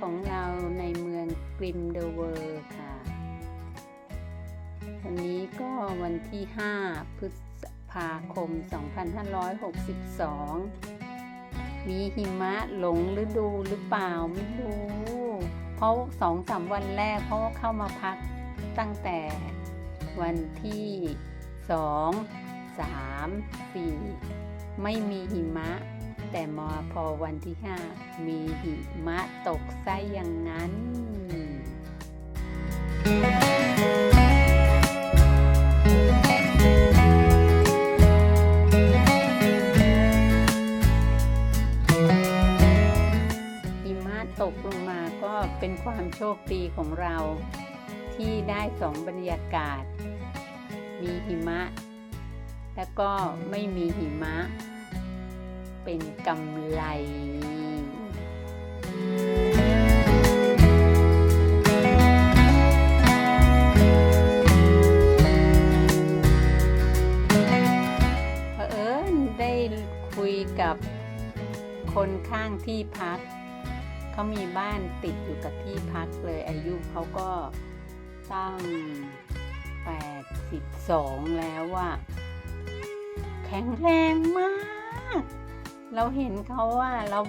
ของเริมเดอะเวอร์ค่ะ วันนี้ก็วันที่ 5 พฤษภาคม 2562 มีหิมะหลงฤดูหรือเปล่าไม่รู้ เพราะสองสามวันแรกเพราะเข้ามาพักตั้งแต่วันที่สองสามสี่ไม่มีหิมะ แต่มาพอวันที่ห้ามีหิมะตกไส้อย่างนั้น หิมะตกลงมาก็เป็นความโชคดีของเราที่ได้สองบรรยากาศ มีหิมะ แล้วก็ไม่มีหิมะ เป็นกำไรเผอิญได้คุยกับคนข้างที่พัก เขามีบ้านติดอยู่กับที่พักเลยอายุเขาก็ตั้ง 82 แล้วว่าแข็งแรงมาก เราเห็นเขาว่าเรา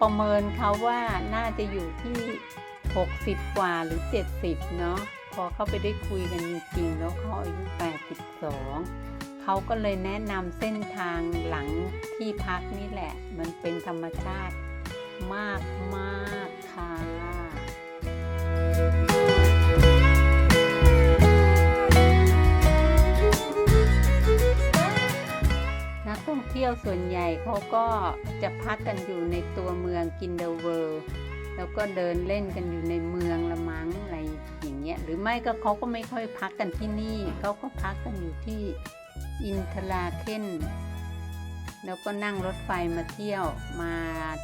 ประเมินเขาว่าน่าจะอยู่ที่ 60 กว่าหรือ 70 เนาะพอเขาไปได้คุยกันจริงๆแล้วเขาอายุ 82 เขาก็เลยแนะนำเส้นทางหลังที่พักนี่แหละ มันเป็นธรรมชาติมากมาก ส่วนใหญ่เขาก็จะพักกันอยู่ในตัวเมืองกินเดเวอร์แล้วก็เดินเล่นกันอยู่ในเมืองละมังอะไรอย่างเงี้ยหรือไม่ก็เขาก็ไม่ค่อยพักกันที่นี่เขาก็พักกันอยู่ที่อินทราเคนแล้วก็นั่งรถไฟมาเที่ยวมา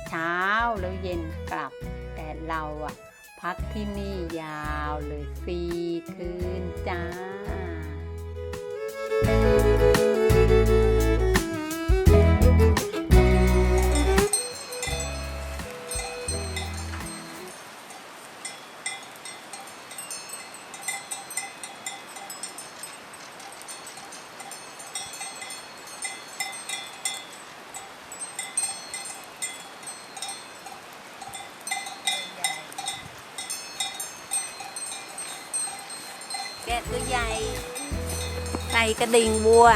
เช้าแล้วเย็นกลับ แต่เราอะพักที่นี่ยาวเลยสีคืนจ้าะตัวใหญ่ ไก่กระดิ่งวัว